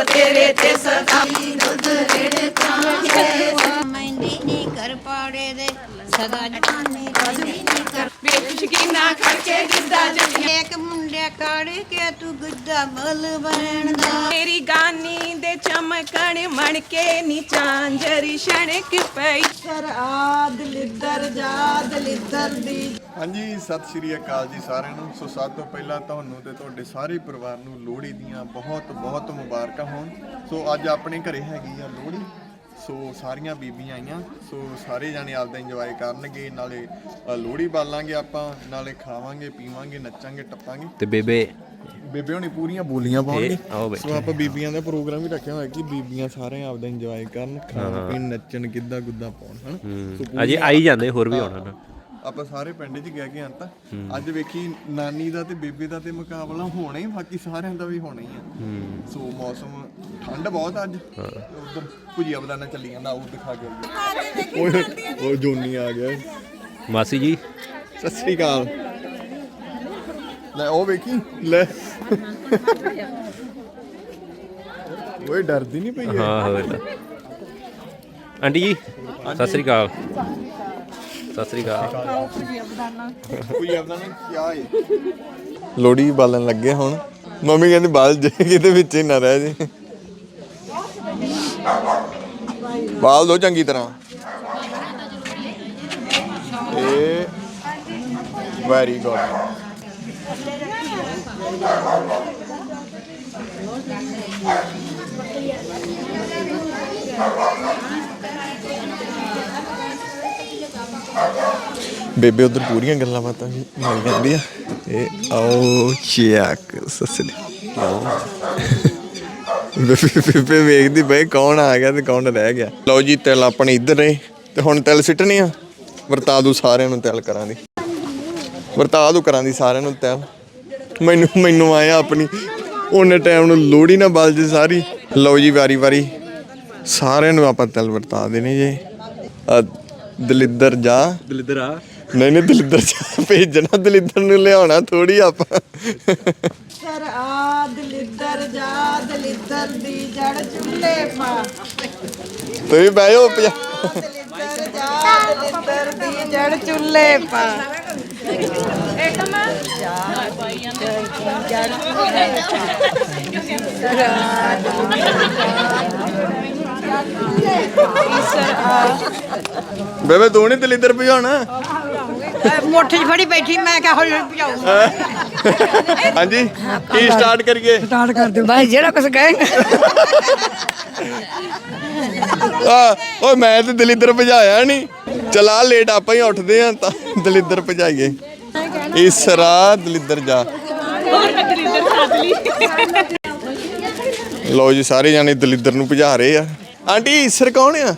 ਰੂਪ ਤੇਰੇ ਤੇ ਸਦਾ ਮੈਂਦੀ ਨੀ ਕਰ ਪਾੜੇ ਦੇ ਸਦਾ ਜਟਾਨੇ ਰਹਿੰਦੀ ਨੀ ਕਰ ਬੇਖੁਸ਼ਕੀਨਾ ਖੜਕੇ ਗਿੱਧਾ ਜੱਟੀਆਂ। ਇੱਕ ਮੁੰਡਿਆ ਕੜ ਕੇ ਤੂੰ ਗੁੱਦਾ ਮਲ ਬਣਦਾ ਮੇਰੀ ਗਾਨੀ ਦੇ ਚਮਕਣ ਮਣ ਕੇ ਨੀ ਚਾਂਜਰੀ ਛਣਕ ਪਈ। ਹਾਂਜੀ ਸਤਿ ਸ਼੍ਰੀ ਅਕਾਲ ਜੀ ਸਾਰਿਆਂ ਨੂੰ। ਸੋ ਸਭ ਤੋਂ ਪਹਿਲਾਂ ਤੁਹਾਨੂੰ ਤੇ ਤੁਹਾਡੇ ਸਾਰੇ ਪਰਿਵਾਰ ਨੂੰ ਲੋਹੜੀ ਦੀਆਂ ਬਹੁਤ ਬਹੁਤ ਮੁਬਾਰਕਾਂ ਹੋਣ। ਸੋ ਅੱਜ ਆਪਣੇ ਘਰੇ ਹੈਗੀ ਆ ਲੋਹੜੀ। ਸੋ ਸਾਰੀਆਂ ਬੀਬੀਆਂ ਆਈਆਂ। ਸੋ ਸਾਰੇ ਜਾਣੇ ਆਪਦਾ ਇੰਜੋਏ ਕਰਨਗੇ ਨਾਲੇ ਅ, ਲੋਹੜੀ ਬਾਲਾਂਗੇ ਆਪਾਂ ਨਾਲੇ ਖਾਵਾਂਗੇ ਪੀਵਾਂਗੇ ਨੱਚਾਂਗੇ ਟੱਪਾਂਗੇ। ਤੇ ਬੇਬੇ? ਬੇਬੇ ਹੁਣੀ ਪੂਰੀਆਂ ਬੋਲੀਆਂ ਪਾਉਣਗੇ। ਇਹ ਆਓ ਬੈਠੇ ਸੋ ਆਪਾਂ ਬੀਬੀਆਂ ਦਾ ਪ੍ਰੋਗਰਾਮ ਵੀ ਰੱਖਿਆ ਹੋਇਆ ਕਿ ਬੀਬੀਆਂ ਸਾਰੇ ਆਪਦਾ ਇੰਜੋਏ ਕਰਨ ਖਾਣ ਪੀਣ ਨੱਚਣ ਗਿੱਧਾ ਗੁੱਦਾ ਪਾਉਣ ਹਨ? ਅਜੇ ਆਈ ਜਾਂਦੇ ਹੋਰ ਵੀ ਆਉਣਾ ਨਾ। ਆਪਾਂ ਸਾਰੇ ਪਿੰਡ 'ਚ ਗਏ ਗਏ ਅੰਤ। ਅੱਜ ਵੇਖੀ ਨਾਨੀ ਦਾ ਤੇ ਬੇਬੇ ਦਾ ਤੇ ਮੁਕਾਬਲਾ ਹੋਣਾ ਹੀ ਬਾਕੀ ਸਾਰਿਆਂ ਦਾ ਵੀ ਹੋਣਾ ਹੀ ਆ। ਸੋ ਮੌਸਮ ਠੰਡ ਬਹੁਤ ਅੱਜ। ਉਧਰ ਭੁਜੀਆ ਬਦਾਨਾ ਚੱਲੀ ਜਾਂਦਾ ਉਹ ਦਿਖਾ ਕੇ ਓਏ ਉਹ ਜੋਨੀ ਆ ਗਿਆ। ਮਾਸੀ ਜੀ। ਸਤਿ ਸ੍ਰੀ ਅਕਾਲ। ਲੈ ਉਹ ਵੇਖੀ। ਲੈ। ਓਏ ਡਰਦੀ ਨਹੀਂ ਪਈ? ਹਾਂ ਹੋਰ ਆਂਟੀ ਜੀ ਸਤਿ ਸ੍ਰੀ ਅਕਾਲ। ਸਤਿ ਸ੍ਰੀ ਅਕਾਲ। ਭੁਜੀਆ ਬਦਾਨਾ। ਕੀ ਏ? ਲੋੜੀ ਬਾਲਣ ਲੱਗੇ ਹੁਣ। ਮੰਮੀ ਕਹਿੰਦੀ ਬਾਲ ਜੇ ਕਿਤੇ ਵਿੱਚ ਹੀ ਨਾ ਰਹਿ ਜੇ। ਬਾਲ ਦੋ ਚੰਗੀ ਤਰ੍ਹਾਂ। ਇਹ ਵੈਰੀ ਗੁੱਡ ਬੇਬੇ ਉਧਰ ਪੂਰੀਆਂ ਗੱਲਾਂ ਬਾਤਾਂ ਵੀ ਮਾਰੀ ਜਾਂਦੀ ਆ। ਇਹ ਆਓ ਚਿਆਕ ਸਸਲੀ ਬੇਬੇ ਬੇਬੇ ਵੇਖਦੀ ਬਈ ਕੌਣ ਆ ਗਿਆ ਤੇ ਕੌਣ ਰਹਿ ਗਿਆ। ਲਓ ਜੀ, ਤਿਲ ਆਪਣੇ ਇੱਧਰ ਨੇ ਤੇ ਹੁਣ ਤਿਲ ਸਿੱਟਣੇ ਆ? ਵਰਤਾ ਦੂ ਸਾਰਿਆਂ ਨੂੰ ਤਿਲ ਕਰਾਂ ਦੀ। ਵਰਤਾ ਦੂ ਕਰਾਂ ਦੀ ਸਾਰਿਆਂ ਨੂੰ ਤਿਲ। ਮੈਨੂੰ ਮੈਨੂੰ ਆਇਆ ਆਪਣੀ। ਉਹਨੇ ਟਾਈਮ ਨੂੰ ਲੋੜੀ ਨਾ ਬਲ ਜੇ ਸਾਰੀ। ਲਓ ਜੀ, ਵਾਰੀ ਵਾਰੀ। ਸਾਰਿਆਂ ਨੂੰ ਆਪਾਂ ਤਿਲ ਵਰਤਾ ਦੇਣੇ ਜੇ। ਦਲਿੱਦਰ ਜਾ। ਦਲਿੱਦਰ ਆ। ਨਹੀਂ ਨਹੀਂ ਦਲਿੱਦਰ ਜਾ ਭੇਜਣਾ ਦਲਿੱਦਰ ਨੂੰ ਲਿਆਉਣਾ ਥੋੜੀ ਆਪਾਂ। ਸਰ ਆ ਦਲਿੱਦਰ ਜਾ ਦਲਿੱਦਰ ਦੀ ਜੜ ਚੁੱਲੇ ਪਾ। ਤੁਸੀਂ ਬਹਿ ਜਾਓ ਪਿਆ। ਦਲਿੱਦਰ ਜਾ ਦਲਿੱਦਰ ਦੀ ਜੜ ਚੁੱਲੇ ਪਾ। ਬੇਬੇ ਤੂੰ ਨਹੀਂ ਦਲਿੱਦਰ ਭਜਾਉਣਾ? ਮੁੱਠ 'ਚ ਫੜੀ ਬੈਠੀ ਮੈਂ ਕਿਹਾ ਹੌਲੀ ਹੌਲੀ ਭਜਾਉ ਹਾਂਜੀ ਕੀ ਸਟਾਰਟ ਕਰੀਏ? ਸਟਾਰਟ ਕਰ ਦਿਓ। ਭਾਈ ਜਿਹੜਾ ਕੁਝ ਕਹੇਗਾ। ਆ ਓਏ ਮੈਂ ਤੇ ਦਲਿੱਦਰ ਭਜਾਇਆ ਨਹੀਂ ਚਲਾ ਲੇਟ ਆਪਾਂ ਹੀ ਉੱਠਦੇ ਆ ਤਾਂ ਦਲਿੱਦਰ ਭਜਾਈਏ। ਇਸਰਾ ਦਲਿੱਦਰ ਜਾ। ਲਓ ਜੀ ਸਾਰੇ ਜਾਣੇ ਦਲਿੱਦਰ ਨੂੰ ਭਜਾ ਰਹੇ ਆ। ਆਂਟੀ ਈਸਰ ਕੌਣ ਆ?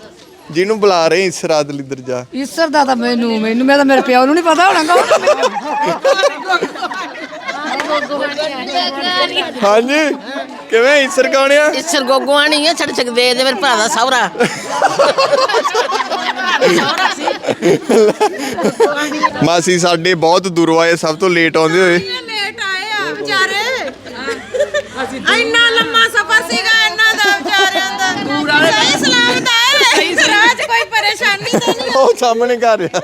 ਜਿਹਨੂੰ ਬੁਲਾ ਰਹੇ ਇਸਰਾ ਦਲਿੱਦਰ ਜਾ ਈਸਰ ਦਾ ਤਾਂ ਮੈਨੂੰ ਮੈਨੂੰ ਮੈਂ ਤਾਂ ਮੇਰੇ ਪਿਓ ਨੂੰ ਨਹੀਂ ਪਤਾ ਹੋਣਾ ਕੌਣ। ਹਾਂਜੀ ਕਿਵੇਂ ਈਸਰ ਕੌਣ ਆ? ਇਸਰ ਗੋਗੋਆ ਨਹੀਂ ਹੈ ਛੜ ਸਕਦੇ ਇਹਦੇ ਮੇਰੇ ਭਰਾ ਦਾ ਸਹੁਰਾ। ਮਾਸੀ ਸਾਡੇ ਬਹੁਤ ਦੂਰੋਂ ਆਏ ਸਭ ਤੋਂ ਲੇਟ ਆਉਂਦੇ ਹੋਏ। ਲੇਟ ਆਏ ਆ ਵਿਚਾਰੇ? ਇੰਨਾ ਲੰਮਾ ਸਫ਼ਰ ਸੀਗਾ ਇਹਨਾਂ ਦਾ ਵਿਚਾਰਿਆਂ ਦਾ। ਪੂਰਾ ਸਹੀ ਸਲਾਮਤ ਆਏ ਰਾਜ ਕੋਈ ਪਰੇਸ਼ਾਨੀ ਤਾਂ ਨਹੀਂ ਉਹ ਸਾਹਮਣੇ ਘਰ ਆ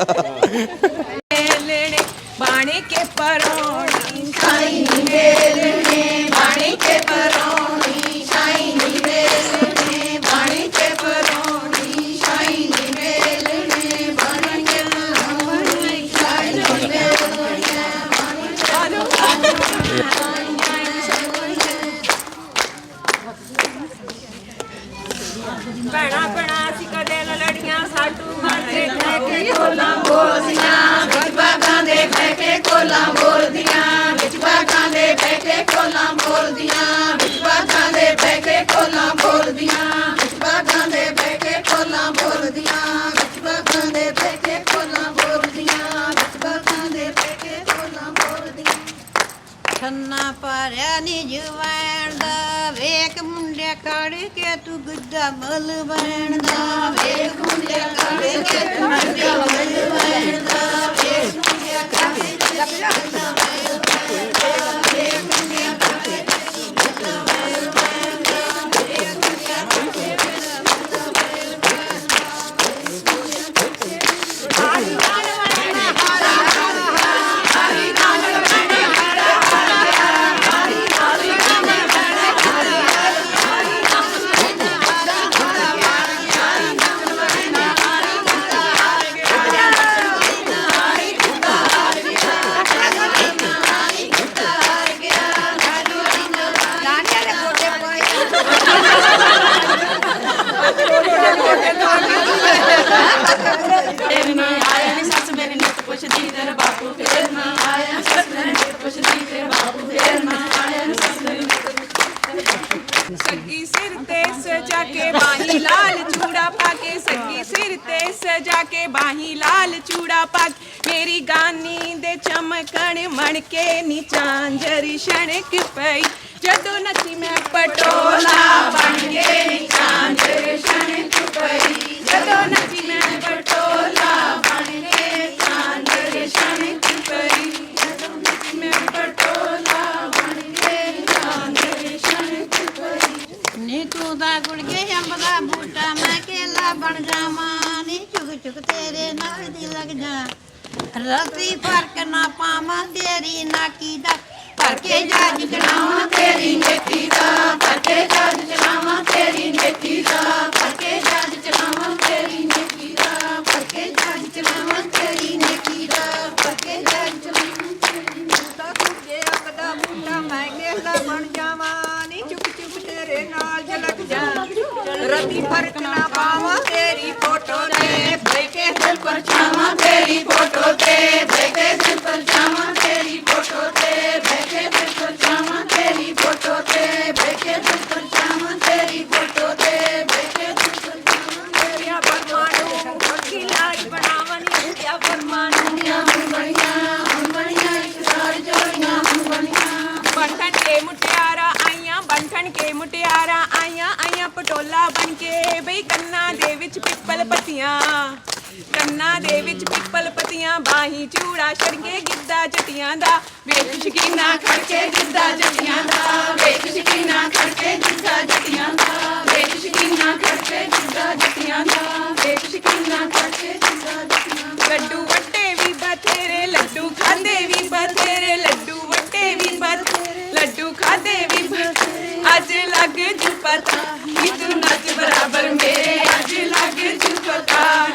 ਲੈਣੇ ਬਾਣੇ ਕੇ ਪਰੋਣੀ ਸਾਈ ਨੀ ਵੇਲਣੇ ਬਾਣੇ ਕੇ ਪਰੋਣੀ ਸਾਈ ਨੀ ਵੇਲਣੇ ਬਾਣੇ ਕੇ ਪਰੋਣੀ ਸਾਈ ਨੀ ਵੇਲਣੇ ਬਾਣੇ ਕੇ ਪਰੋਣੀ ਸਾਈ ਨੀ ਵੇਲਣੇ ਭੈਣਾ ਕੋਲਾਂ ਬੋਲਦੀਆਂ ਵਿੱਚ ਬਾਗਾਂ ਦੇ ਬਹਿ ਕੇ ਕੋਲਾਂ ਬੋਲਦੀਆਂ ਵਿੱਚ ਬਾਗਾਂ ਦੇ ਬਹਿ ਕੇ ਕੋਲਾਂ ਬੋਲਦੀਆਂ ਵਿੱਚ ਬਾਗਾਂ ਦੇ ਬਹਿ ਕੇ ਕੋਲਾਂ ਬੋਲਦੀਆਂ ਵਿੱਚ ਬਾਗਾਂ ਦੇ ਬਹਿ ਕੇ ਕੋਲਾਂ ਬੋਲਦੀਆਂ ਵਿੱਚ ਬਾਗਾਂ ਦੇ ਬਹਿ ਕੇ ਕੋਲਾਂ ਬੋਲਦੀਆਂ। ਛੰਨਾ ਪਾਰਿਆ ਨੀ ਜਵੈਣ ਦਾ ਵੇਖ ਮੁੰਡਿਆ ਕੜ ਕੇ ਤੂੰ ਗੁੱਦਾ ਮਲ ਬਣ ਦਾ। ਵੇਖ ਮੁੰਡਿਆ ਕੜ ਕੇ ਤੂੰ ਗੁੱਦਾ ਮਲ ਬਣ ਦਾ ਵੇਖ ਮੁੰਡਿਆ ਕੜ ਬਾਹੀ ਲਾਲ ਚੂੜਾ ਪਾ ਕੇ ਸੱਗੀ ਸਿਰ ਤੇ ਸਜਾ ਕੇ ਬਾਹੀ ਲਾਲ ਚੂੜਾ ਪਾ ਮੇਰੀ ਗਾਨੀ ਦੇ ਚਮਕਣ ਮਣ ਕੇ ਨੀ ਚਾਂਜਰ ਛਣਕ ਪਈ ਜਦੋਂ ਨੱਚੀ ਮੈਂ ਪਟੋਲਾ ਬਣ ਕੇ ਨੀ ਚਾਂਜਰ ਛਣਕ ਪਈ ਜਦੋਂ ਨੱਚੀ ਮੈਂ ਪਟੋਲਾ ਮੈਂ ਬਣ ਜਾਵਾਂ, ਨੀ ਚੁਗ ਚੁਗ ਤੇਰੇ ਨਾਲ ਦੀ ਲੱਗ ਜਾ ਰਤੀ ਫ਼ਰਕ ਨਾ ਪਾਵਾਂ, ਤੇਰੀ ਨਾਕੀ ਦਾ। ਭਰ ਕੇ ਜੱਜ ਚੜਾਵਾਂ, ਤੇਰੀ ਨੇਤੀ ਦਾ। ਭਰ ਕੇ ਜੱਜ ਚੜਾਵਾਂ, ਤੇਰੀ ਨੇਤੀ ਦਾ। ਭਰ ਕੇ ਜੱਜ ਚੜਾਵਾਂ, ਤੇਰੀ ਨੇਤੀ ਦਾ। ਭਰ ਕੇ ਜੱਜ ਚੜਾਵਾਂ, ਤੇਰੀ ਨੇਤੀ ਦਾ। ਭਰ ਕੇ ਜੱਜ ਚੜਾਵਾਂ, ਤੇਰੀ ਦਾ। ਕੁੱਜੇ ਅੰਬ ਦਾ ਬੂਟਾ ਮੈਂ ਕੇਲਾ ਬਣ ਜਾਵਾਂ, ਨੀ ਚੁੱਕ ਚੁੱਕ ਤੇਰੇ ਨਾਲ ਝਲਕ ਜਾ ਰਤੀ ਫ਼ਰਕ ਨਾ ਪਾਵਾਂ, ਤੇਰੀ ਫੋਟੋ ਤੇ ਬੈ ਕੇ ਦਿਲ ਪਰ ਛਾਵਾਂ ਤੇਰੀ ਫੋਟੋ ਤੇ ਬੈ ਪੱਤੀਆਂ ਚੂੜਾ ਛੜਗੇ ਗਿੱਧਾ ਜਟੀਆਂ ਦਾ। ਵੇਖ ਸ਼ਕੀਨਾ ਖੜਕੇ ਗਿੱਧਾ ਜਟੀਆਂ ਦਾ। ਵੇਖ ਸ਼ਕੀਨਾ ਖੜਕੇ ਗਿੱਧਾ ਜਟੀਆਂ ਦਾ। ਵੇਖ ਸ਼ਕੀਨਾ ਖੜਕੇ ਗਿੱਧਾ ਜਟੀਆਂ ਦਾ। ਵੇਖ ਸ਼ਕੀਨਾ ਖੜਕੇ ਗਿੱਧਾ ਜਟੀਆਂ ਦਾ। ਲੱਡੂ ਵੱਟੇ ਵੀ ਬਥੇਰੇ, ਲੱਡੂ ਖਾਂਦੇ ਵੀ ਬਥੇਰੇ, ਲੱਡੂ ਵੱਟੇ ਵੀ ਬਥੇਰੇ, ਲੱਡੂ ਖਾਂਦੇ ਵੀ ਬਥੇਰੇ। ਅੱਜ ਲੱਗ ਜੂ ਪਤਾ ਨੀ ਤੂੰ ਨੱਚ ਬਰਾਬਰ ਮੇਰੇ। ਅੱਜ ਲੱਗ ਜੂ ਪਤਾ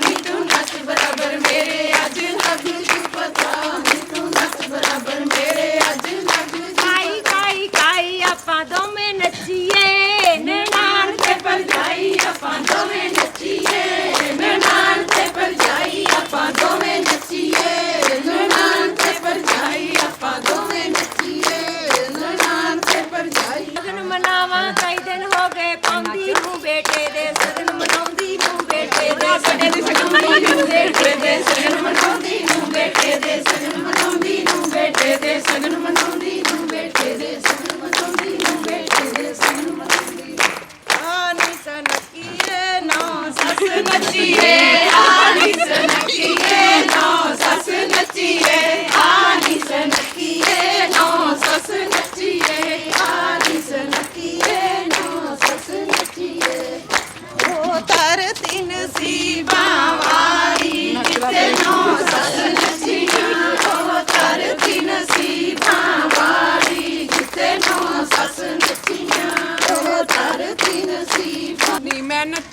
ਬੇਟੇ ਦੇ ਸਗਨ ਮਨਾਉਂਦੀ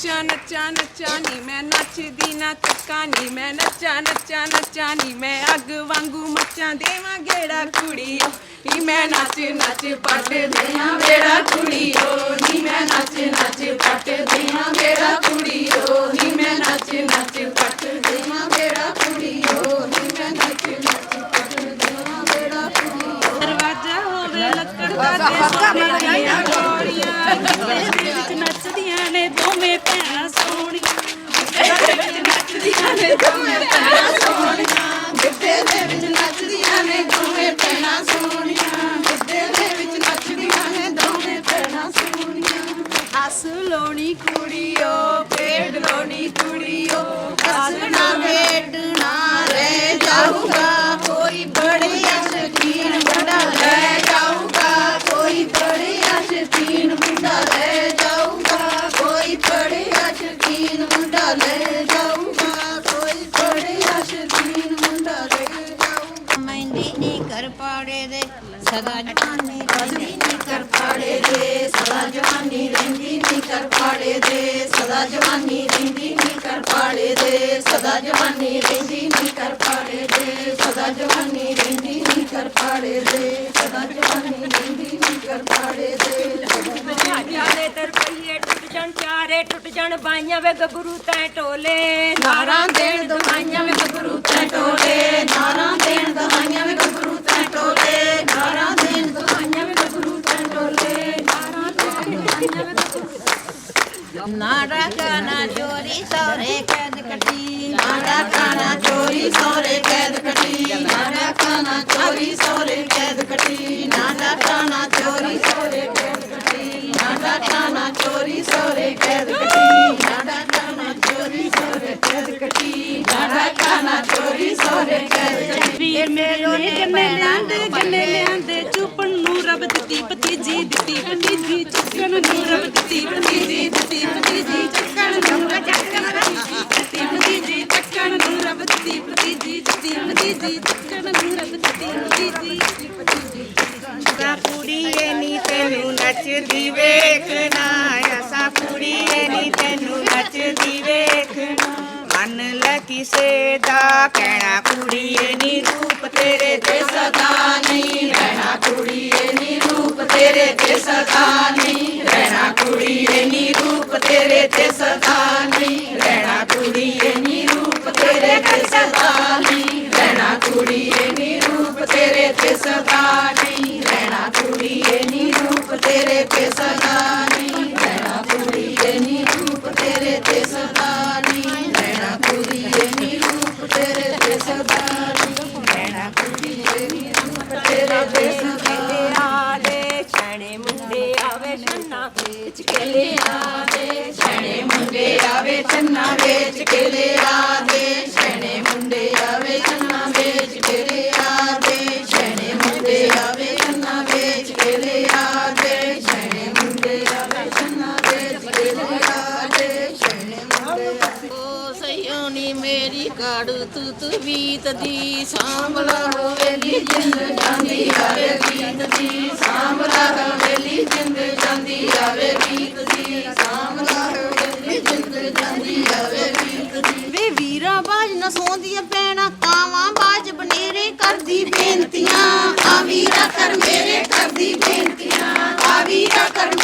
ਨੱਚਾਂ ਨੱਚਾਂ ਨੱਚਾਂ ਨੀ ਮੈਂ ਨੱਚਦੀ ਨਾ ਤੱਕਾਂ ਨੀ ਮੈਂ ਨੱਚਾਂ ਨੱਚਾਂ ਨੱਚਾਂ ਨੀ ਮੈਂ ਅੱਗ ਵਾਂਗੂ ਮੱਚਾਂ ਦੇਵਾਂ ਗੇੜਾ ਕੁੜੀਓ। ਨੀ ਮੈਂ ਨੱਚ ਨੱਚ ਪੱਟ ਦਿਆਂ ਵੇੜਾ ਕੁੜੀਓ। ਨੀ ਮੈਂ ਨੱਚ ਨੱਚ ਪੱਟ ਦਿਆਂ ਵੇੜਾ ਕੁੜੀਓ। ਨੀ ਮੈਂ ਨੱਚ ਨੱਚ ਪੱਟ ਦਿਆਂ ਵੇੜਾ ਕੁੜੀਓ। ਨੀ ਮੈਂ ਨੱਚ ਨੱਚ ਪੱਟ ਦਿਆਂ ਵੇੜਾ ਕੁੜੀਓ। ਦਰਵਾਜ਼ਾ ਹੋਵੇ ਲੱਕੜ ਦਾ ਤੇ ਸੋਹਣੀਆਂ ਗੋਰੀਆਂ ਜਵਾਨੀ ਰਹਿੰਦੀ ਨੀ ਕਰ ਪਾੜੇ ਦੇ, ਸਦਾ ਜਵਾਨੀ ਰਹਿੰਦੀ ਨੀ ਕਰ ਪਾੜੇ ਦੇ, ਸਦਾ ਜਵਾਨੀ ਰਹਿੰਦੀ ਨੀ ਕਰ ਪਾੜੇ ਦੇ। ਚਾਰੇ ਤਰਪਈਏ ਟੁੱਟ ਜਾਣ ਚਾਰੇ ਟੁੱਟ ਜਾਣ, ਬਾਈਆਂ ਵੇ ਗੱਭਰੂ ਤੈ ਟੋਲੇ। ਨਾਰਾਂ ਦੇਣ ਦਵਾਈਆਂ ਵੇ ਗੱਭਰੂ ਤੈ ਟੋਲੇ, ਨਾਰਾਂ ਦੇਣ ਦਵਾਈਆਂ ਵੇ ਗੱਭਰੂ ਤੈਂ ਟੋਲੇ ਨਾ ਰੱਖਾ ਨਾ ਚੋਰੀ ਸੌਰੇ ਕੈਦ ਕੱਟੀ ਨਾ ਰੱਖਾ ਨਾ ਚੋਰੀ ਸੌਰੇ ਕੈਦ ਕੱਟੀ ਨਾ ਰੱਖਾ ਨਾ ਚੋਰੀ ਸੌਰੇ ਕੈਦ ਕੱਟੀ ਨਾ ਰੱਖਾ ਨਾ ਚੋਰੀ ਸੌਰੇ ਕੈਦ ਕੱਟੀ ਨਾ ਰੱਖਾ ਨਾ ਚੋਰੀ ਸੌਰੇ ਕੈਦ ਕੱਟੀ ਨਾ ਰੱਖਾ ਨਾ ਚੋਰੀ ਸੌਰੇ ਕੈਦ ਕੱਟੀ ਨਾ ਰੱਖਾ ਨਾ ਚੋਰੀ ਸੌਰੇ ਕੈਦ ਕੱਟੀ ਵੀਰ ਮੇਰੇ ਨੇ ਜੰਮੇ ਲਿਆਂਦੇ ਜੰਮੇ ਲਿਆਂਦੇ ਦਿੱਤੀ, ਭਤੀਜੀ ਦਿੱਤੀ, ਭਤੀਜੀ ਚੱਕਣ ਨੂੰ ਰੱਬ ਦਿੱਤੀ, ਭਤੀਜੀ ਦਿੱਤੀ, ਭਤੀਜੀ ਚੱਕਣ ਨੂੰ ਰੱਬ ਦਿੱਤੀ, ਭਤੀਜੀ ਚੱਕਣ ਨੂੰ ਰੱਬ ਦਿੱਤੀ, ਭਤੀਜੀ ਦਿੱਤੀ, ਭਤੀਜੀ ਚੱਕਣ ਨੂੰ ਰੱਬ ਦਿੱਤੀ, ਭਤੀਜੀ ਅਸਾਂ ਕੁੜੀਏ ਨੀ ਤੈਨੂੰ ਨੱਚਦੀ ਵੇਖਣਾ ਅਸਾਂ ਕੁੜੀਏ ਨੀ ਤੈਨੂੰ ਨੱਚਦੀ ਵੇਖਣਾ ਮੰਨ ਲੈ ਕਿਸੇ ਦਾ ਕਹਿਣਾ ਕੁੜੀਏ ਨੀ ਰੂਪ ਤੇਰੇ ਤੇ ਸਦਾ ਨਹੀਂ ਰਹਿਣਾ ਕੁੜੀਏ ਨੀ ਰੂਪ ਤੇਰੇ ਤੇ ਸਦਾ ਨਹੀਂ ਰਹਿਣਾ ਕੁੜੀਏ ਨੀ ਰੂਪ ਤੇਰੇ ਤੇ ਸਦਾ ਨਹੀਂ ਰਹਿਣਾ ਕੁੜੀਏ ਨੀ ਰੂਪ ਤੇਰੇ ਤੇ ਸਦਾ ਨਹੀਂ ਰਹਿਣਾ ਕੁੜੀਏ ਨੀ ਰੂਪ ਤੇਰੇ ਤੇ ਸਦਾ ਨਹੀਂ ਰਹਿਣਾ ਕੁੜੀਏ ਨੀ ਰੂਪ ਤੇਰੇ ਤੇ ਸਦਾ ਨਹੀਂ ਵੇਚ ਦੇ ਲੈ ਛਣੇ ਮੁੰਡੇ ਆਵੇ ਚੰਨਾ ਵੇਚ ਕੇ ਲਿਆ ਦੇ ਛਣੇ ਮੁੰਡੇ ਆਵੇ ਚੰਨਾ ਵੇਚ ਕੇ ਲਿਆ ਦੇ ਛਣੇ ਮੁੰਡੇ ਆਵੇ ਚੰਨਾ ਵੇਚ ਕੇ ਲਿਆ ਦੇ ਛਣੇ ਮੁੰਡੇ ਆਵੇ ਚੰਨਾ ਵੇਚ ਕੇ ਲਿਆ ਦੇ ਛਣੇ ਮੁੰਡੇ ਓ ਸਯੋਨੀ ਮੇਰੀ ਕਾੜੂ ਤੂੰ ਤੂੰ ਬੀਤ ਦੀ ਸਾਂਭਲਾ ਹੋਵੇਲੀ ਜਿੰਦ ਜਾਂਦੀ ਕਰ ਮੇਰੇ ਘਰ ਦੀ ਬੇਨਤੀਆਂ ਆਵੀ ਕਰ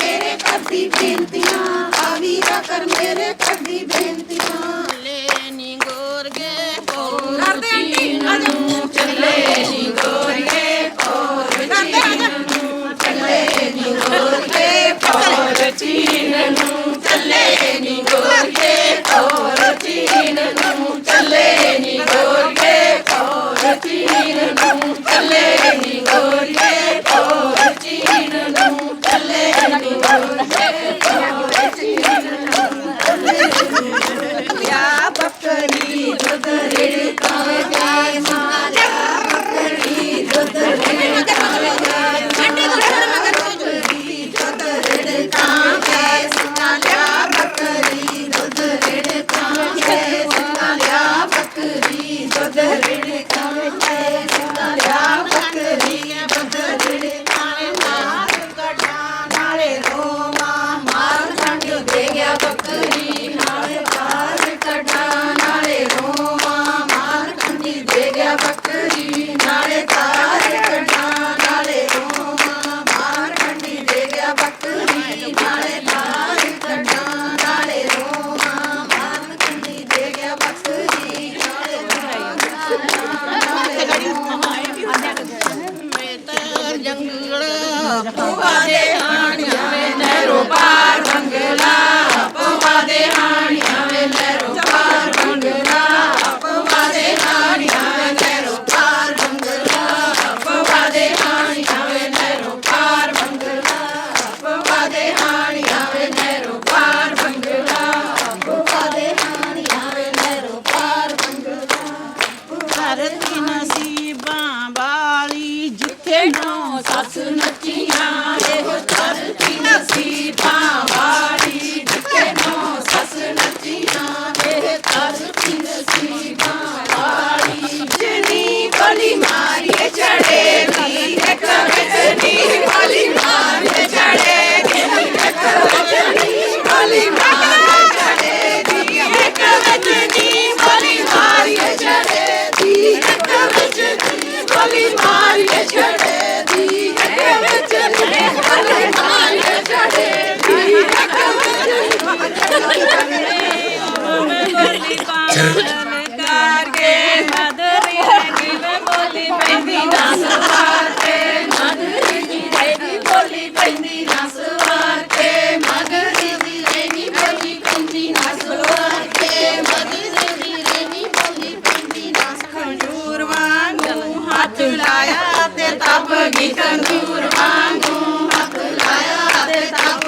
ਨੀ ਤੰਦੂਰ ਵਾਂਗੂ ਹੱਥ ਲਾਇਆ ਤੇ ਤਪ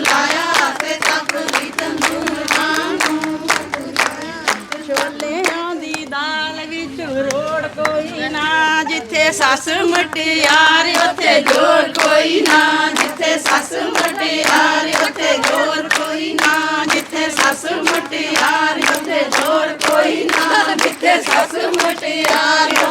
ਲਾਇਆ ਤੇ ਦੀ ਦਾਲ ਵਿੱਚ ਰੋੜ ਕੋਈ ਨਾ, ਜਿੱਥੇ ਸੱਸ ਮਟਿਆਰ, ਉੱਥੇ ਜੋਰ ਕੋਈ ਨਾ। ਜਿੱਥੇ ਸੱਸ ਮਟਿਆਰ, ਉੱਥੇ ਜੋਰ ਕੋਈ ਨਾ। ਜਿੱਥੇ ਸੱਸ ਮਟਿਆਰ, ਉੱਥੇ ਜੋਰ ਕੋਈ ਨਾ। ਜਿੱਥੇ ਸੱਸ ਮਟਿਆਰ